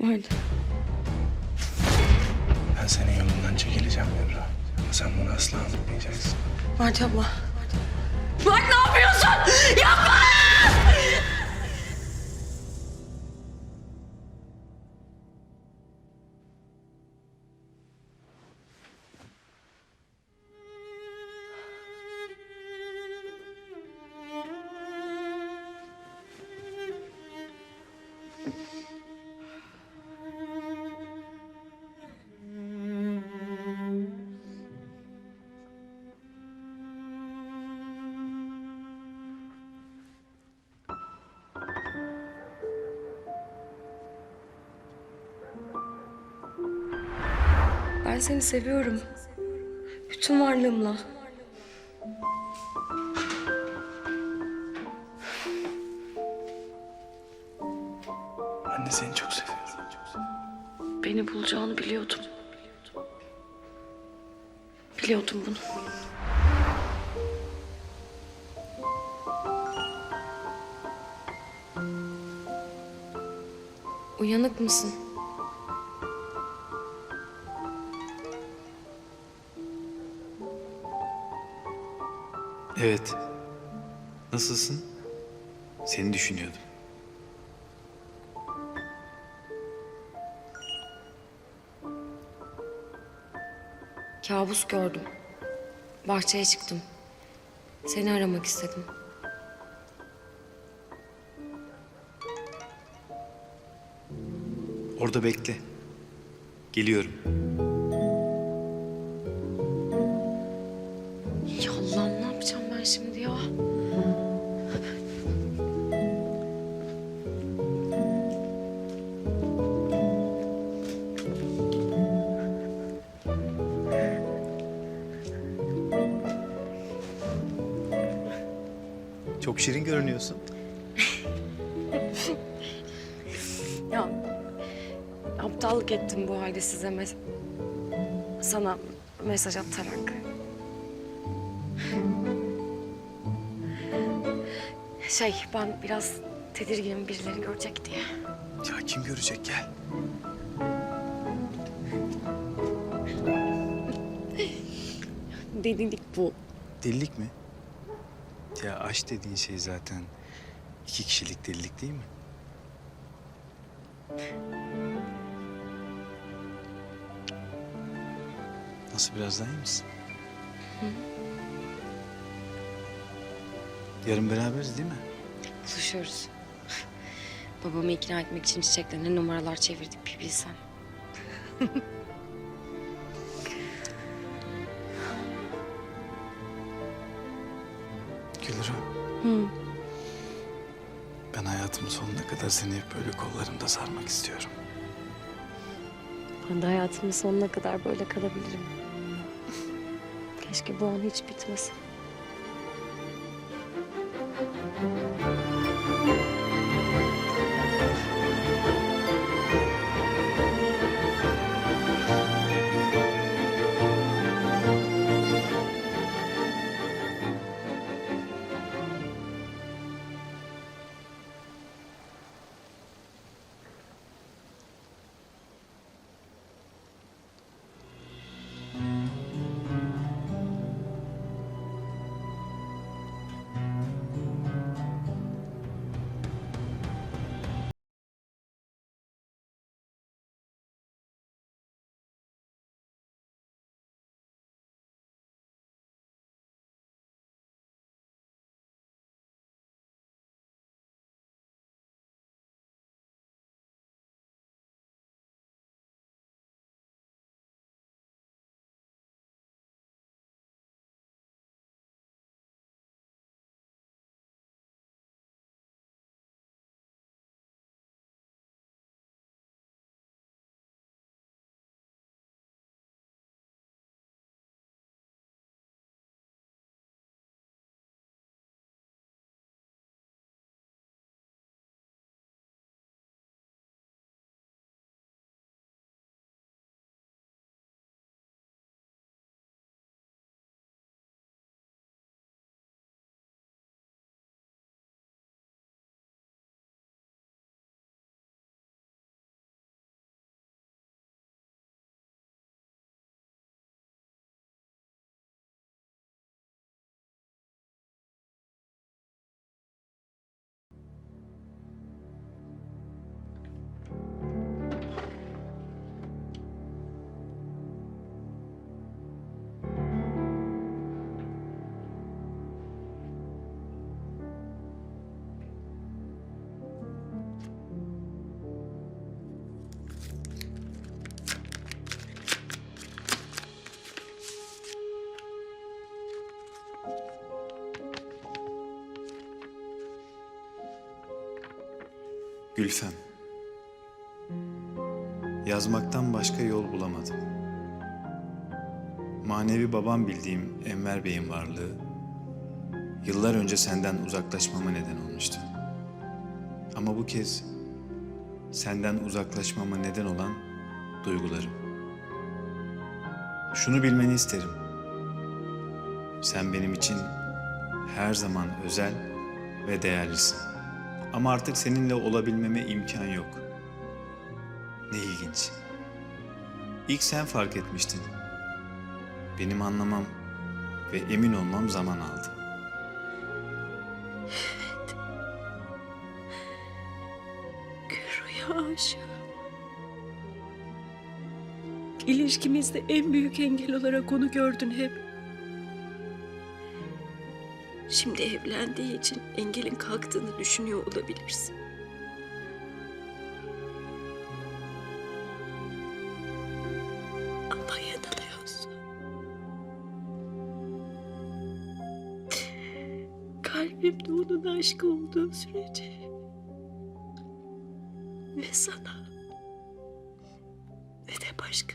Vardı. Ben senin yolundan çekileceğim. Ama sen bunu asla anlamayacaksın. Mert abla. Mert ne yapıyorsun? Yapma! Ben seni seviyorum. Bütün varlığımla. De seni çok seviyorum. Beni bulacağını biliyordum. Biliyordum bunu. Uyanık mısın? Evet. Nasılsın? Seni düşünüyordum. Kabus gördüm. Bahçeye çıktım. Seni aramak istedim. Orada bekle. Geliyorum. Şimdi ya? Çok şirin görünüyorsun. Ya aptallık ettim bu halde size mes- sana mesaj atarak. Şey ben biraz tedirginim birileri görecek diye. Ya kim görecek gel. Delilik bu. Delilik mi? Ya aşk dediğin şey zaten iki kişilik delilik değil mi? Nasıl biraz daha iyi misin? Yarın beraberiz değil mi? Buluşuyoruz. Babamı ikna etmek için çiçeklerine numaralar çevirdik bir bilsen. Gülürüm. Ben hayatımın sonuna kadar seni hep böyle kollarımda sarmak istiyorum. Ben de hayatımın sonuna kadar böyle kalabilirim. Keşke bu an hiç bitmesin. Thank you. Gülfem. Yazmaktan başka yol bulamadım. Manevi babam bildiğim Enver Bey'in varlığı yıllar önce senden uzaklaşmama neden olmuştu. Ama bu kez senden uzaklaşmama neden olan duygularım. Şunu bilmeni isterim. Sen benim için her zaman özel ve değerlisin. Ama artık seninle olabilmeme imkan yok. Ne ilginç. İlk sen fark etmiştin. Benim anlamam ve emin olmam zaman aldı. Gürü'ye aşığım. İlişkimizde en büyük engel olarak onu gördün hep. Şimdi evlendiği için engelin kalktığını düşünüyor olabilirsin. Ama yanılıyorsun. Kalbimde onun aşkı olduğu sürece ve sana ve de başka